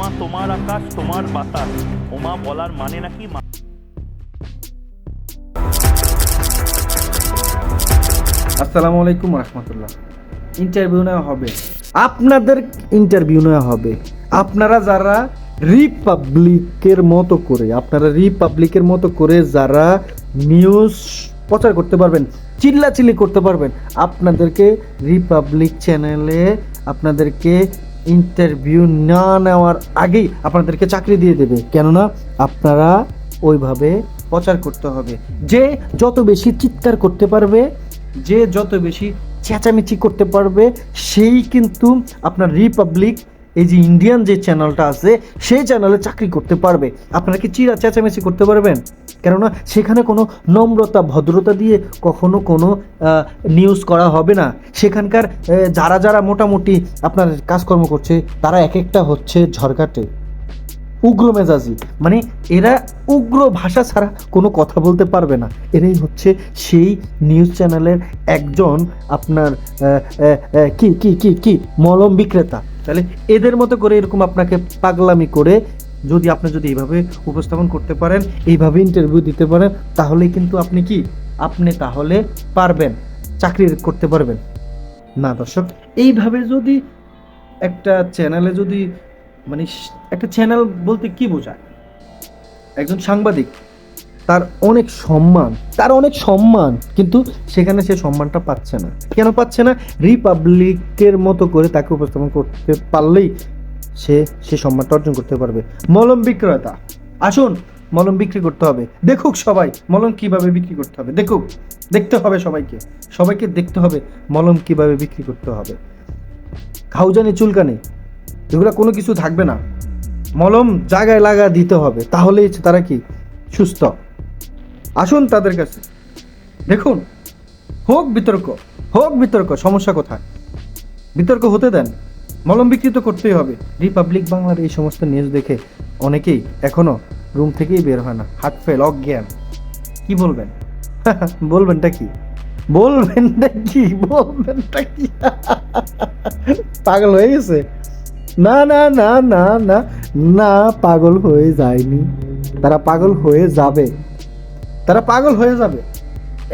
ওমা তোমার আকাশ, তোমার বাতাস। ওমা বলার মানে নাকি মা- আসসালামু আলাইকুম রহমতুল্লাহ। ইন্টারভিউ নেওয়া হবে। আপনাদের ইন্টারভিউ নেওয়া হবে। আপনারা যারা রিপাবলিকের মতো করে, আপনারা রিপাবলিকের মতো করে যারা নিউজ প্রচার করতে পারবেন, চিল্লাচিল্লি করতে পারবেন, আপনাদেরকে রিপাবলিক চ্যানেলে আপনাদেরকে ইন্টারভিউ না নেওয়ার আগেই আপনাদেরকে চাকরি দিয়ে দেবে। কেননা আপনারা ওইভাবে প্রচার করতে হবে। যে যত বেশি চিৎকার করতে পারবে, যে যত বেশি চেঁচামেচি করতে পারবে, সেই কিন্তু আপনার রিপাবলিক এই যে ইন্ডিয়ান যে চ্যানেলটা আছে, সেই চ্যানেলে চাকরি করতে পারবে। আপনারা কি চিরা চেঁচামেচি করতে পারবেন? কেননা সেখানে কোনো নম্রতা, ভদ্রতা দিয়ে কখনো কোনো নিউজ করা হবে না। সেখানকার যারা যারা মোটামুটি আপনার কাজকর্ম করছে, তারা এক একটা হচ্ছে ঝরকাটে উগ্র মেজাজি। মানে এরা উগ্র ভাষা ছাড়া কোনো কথা বলতে পারবে না। এরাই হচ্ছে সেই নিউজ চ্যানেলের একজন আপনার কি কি কি কি, মলম বিক্রেতা। তাহলে এদের মতো করে এরকম আপনাকে পাগলামি করে যদি আপনি যদি এইভাবে উপস্থাপন করতে পারেন, এইভাবে ইন্টারভিউ দিতে পারেন, তাহলে কিন্তু আপনি কি? আপনি তাহলে পারবেন, চাকরি করতে পারবেন। না দর্শক, এইভাবে যদি একটা চ্যানেলে যদি মানে একটা চ্যানেল বলতে কি বোঝায়? একজন সাংবাদিক তার অনেক সম্মান, তার অনেক সম্মান, কিন্তু সেখানে সে সম্মানটা পাচ্ছে না। কেন পাচ্ছে না? রিপাবলিকের মতো করে তাকে উপস্থাপন করতে পারলেই সে সে সম্মানটা অর্জন করতে পারবে। মলম বিক্রেতা, আসুন, মলম বিক্রি করতে হবে। দেখুক সবাই, মলম কীভাবে বিক্রি করতে হবে। দেখুক, দেখতে হবে সবাইকে। সবাইকে দেখতে হবে মলম কীভাবে বিক্রি করতে হবে। খাউজানি চুলকানি, এগুলো কোনো কিছু থাকবে না। মলম জায়গায় লাগা দিতে হবে, তাহলেই তারা কি? সুস্থ। আসুন তাদের কাছে। দেখুন, হোক বিতর্ক হোক বিতর্ক, সমস্যা কোথায়? বিতর্ক হতে দেন, মলম বিকৃত করতেই হবে। রিপাবলিক বাংলার এই সমস্ত নিউজ দেখে অনেকেই এখনও রুম থেকেই বের হয় না। হার্ট ফেল অজ্ঞান কি বলবেন? বলবেনটা কি? বলবেনটা কি? বলবেনটা কি? পাগল হয়ে গেছে? না না না না না না, পাগল হয়ে যায়নি। তারা পাগল হয়ে যাবে। তারা পাগল হয়ে যাবে।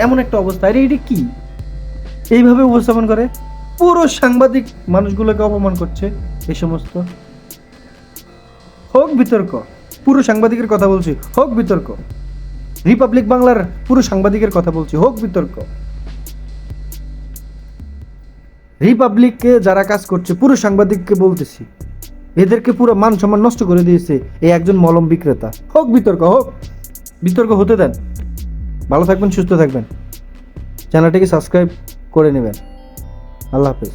এমন একটা অবস্থা। আরে এটা কি? এইভাবে উপস্থাপন করে পুরো সাংবাদিক মানুষগুলোকে অপমান করছে এই সমস্ত। হোক বিতর্ক, পুরো সাংবাদিকের কথা বলছি, হোক বিতর্ক। রিপাবলিক বাংলার পুরো সাংবাদিকের কথা বলছি, হোক বিতর্ক। রিপাবলিককে যারা কাজ করছে, পুরো সাংবাদিককে বলতেছি, এদেরকে পুরো মান সম্মান নষ্ট করে দিয়েছে এই একজন মলম বিক্রেতা। হোক বিতর্ক হোক। বিতর্ক হতে দেন। ভালো থাকবেন সুস্থ থাকবেন। চ্যানেলটিকে সাবস্ক্রাইব করে নেবেন। আল্লাহ হাফেজ।